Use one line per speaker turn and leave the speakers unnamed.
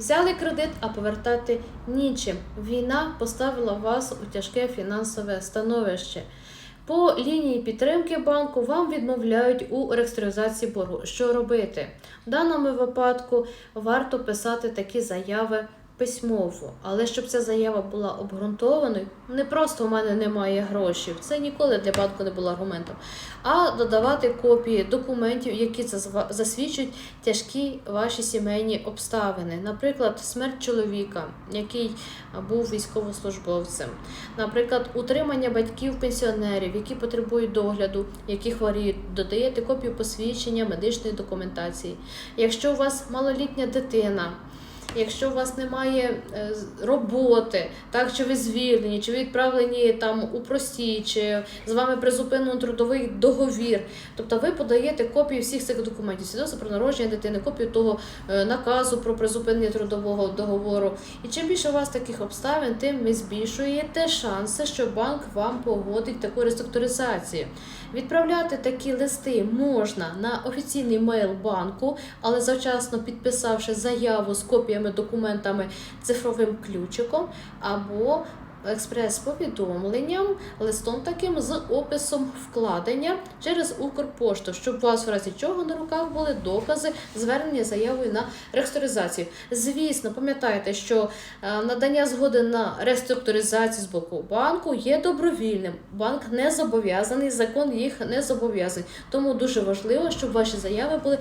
Взяли кредит, а повертати нічим. Війна поставила вас у тяжке фінансове становище. По лінії підтримки банку вам відмовляють у реструктуризації боргу. Що робити? В даному випадку варто писати такі заяви письмово, але щоб ця заява була обґрунтованою, не просто в мене немає грошей. Це ніколи для банку не було аргументом, а додавати копії документів, які засвідчують тяжкі ваші сімейні обставини. Наприклад, смерть чоловіка, який був військовослужбовцем, наприклад, утримання батьків пенсіонерів, які потребують догляду, які хворіють, додаєте копію посвідчення медичної документації. Якщо у вас малолітня дитина. Якщо у вас немає е, роботи, так чи ви звільнені, чи ви відправлені там у простій, чи з вами призупинено трудовий договір, тобто ви подаєте копії всіх цих документів, свідоцтво про народження дитини, копію того е, наказу про призупинення трудового договору. І чим більше у вас таких обставин, тим ви збільшуєте шанси, що банк вам погодить таку реструктуризацію. Відправляти такі листи можна на офіційний мейл банку, але завчасно підписавши заяву з копіями документами цифровим ключиком або експрес-повідомленням, листом таким з описом вкладення через Укрпошту, щоб у вас в разі чого на руках були докази звернення заявою на реструктуризацію. Звісно, пам'ятайте, що е, надання згоди на реструктуризацію з боку банку є добровільним. Банк не зобов'язаний, закон їх не зобов'язаний. Тому дуже важливо, щоб ваші заяви були